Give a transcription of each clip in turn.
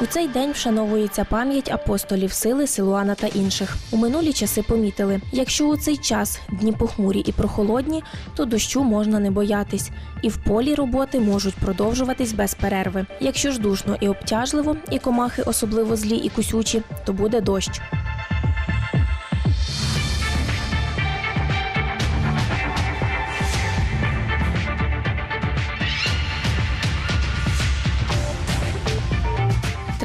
У цей день вшановується пам'ять апостолів сили Силуана та інших. У минулі часи помітили, якщо у цей час дні похмурі і прохолодні, то дощу можна не боятись, і в полі роботи можуть продовжуватись без перерви. Якщо ж душно і обтяжливо, і комахи особливо злі і кусючі, то буде дощ. –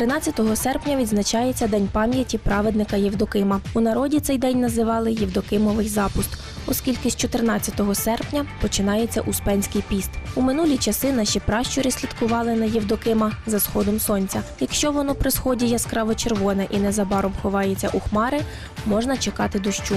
13 серпня відзначається День пам'яті праведника Євдокима. У народі цей день називали Євдокимовий запуст, оскільки з 14 серпня починається Успенський піст. У минулі часи наші пращури слідкували на Євдокима за сходом сонця. Якщо воно при сході яскраво червоне і незабаром ховається у хмари, можна чекати дощу.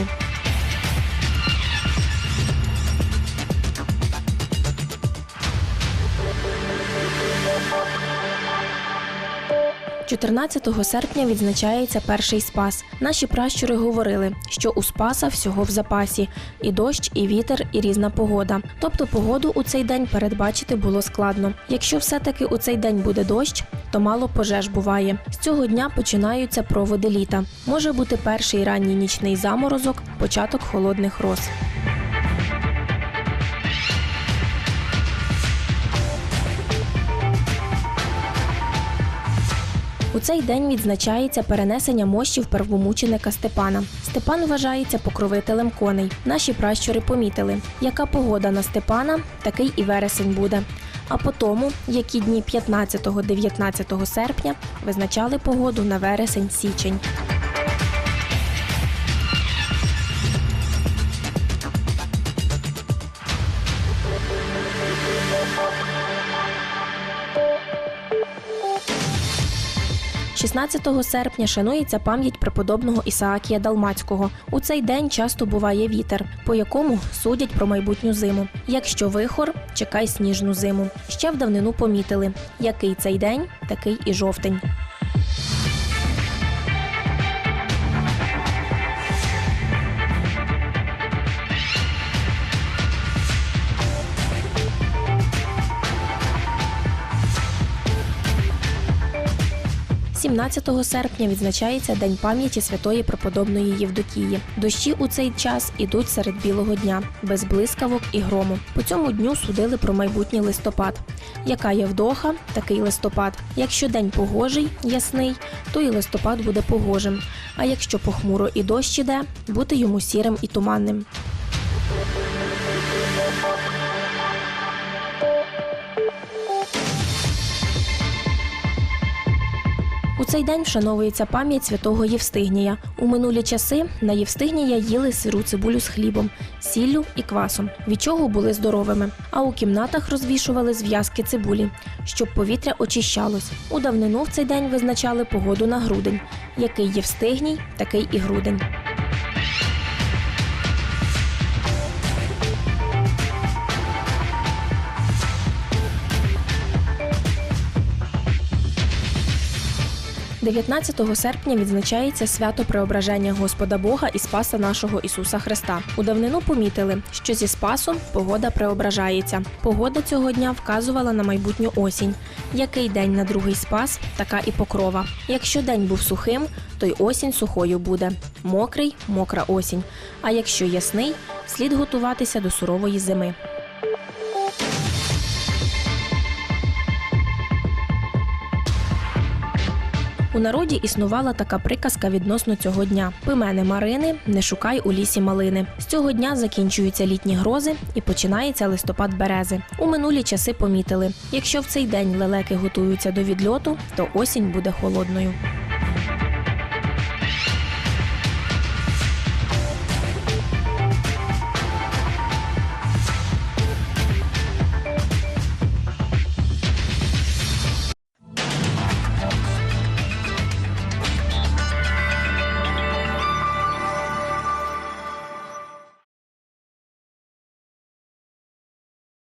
14 серпня відзначається перший спас. Наші пращури говорили, що у спаса всього в запасі і дощ, і вітер, і різна погода. Тобто погоду у цей день передбачити було складно. Якщо все-таки у цей день буде дощ, то мало пожеж буває. З цього дня починаються проводи літа. Може бути перший ранній нічний заморозок, початок холодних роз. У цей день відзначається перенесення мощів первомученика Степана. Степан вважається покровителем коней. Наші пращури помітили, яка погода на Степана, такий і вересень буде. А по тому, які дні 15-19 серпня визначали погоду на вересень 16 серпня шанується пам'ять преподобного Ісаакія Далмацького. У цей день часто буває вітер, по якому судять про майбутню зиму. Якщо вихор, чекай сніжну зиму. Ще в давнину помітили, який цей день, такий і жовтень. – 17 серпня відзначається День пам'яті святої преподобної Євдокії. Дощі у цей час ідуть серед білого дня, без блискавок і грому. По цьому дню судили про майбутній листопад. Яка Євдоха, такий листопад. Якщо день погожий, ясний, то і листопад буде погожим. А якщо похмуро і дощ іде, бути йому сірим і туманним. У цей день вшановується пам'ять святого Євстигнія. У минулі часи на Євстигнія їли сиру цибулю з хлібом, сіллю і квасом, від чого були здоровими. А у кімнатах розвішували зв'язки цибулі, щоб повітря очищалось. У давнину в цей день визначали погоду на грудень. Який Євстигній, такий і грудень. – 19 серпня відзначається свято Преображення Господа Бога і Спаса нашого Ісуса Христа. У давнину помітили, що зі Спасом погода преображається. Погода цього дня вказувала на майбутню осінь. Який день на другий спас, така і покрова. Якщо день був сухим, то й осінь сухою буде. Мокрий мокра осінь. А якщо ясний, слід готуватися до сурової зими. У народі існувала така приказка відносно цього дня: Пимени Марини, не шукай у лісі малини. З цього дня закінчуються літні грози і починається листопад берези. У минулі часи помітили: якщо в цей день лелеки готуються до відльоту, то осінь буде холодною.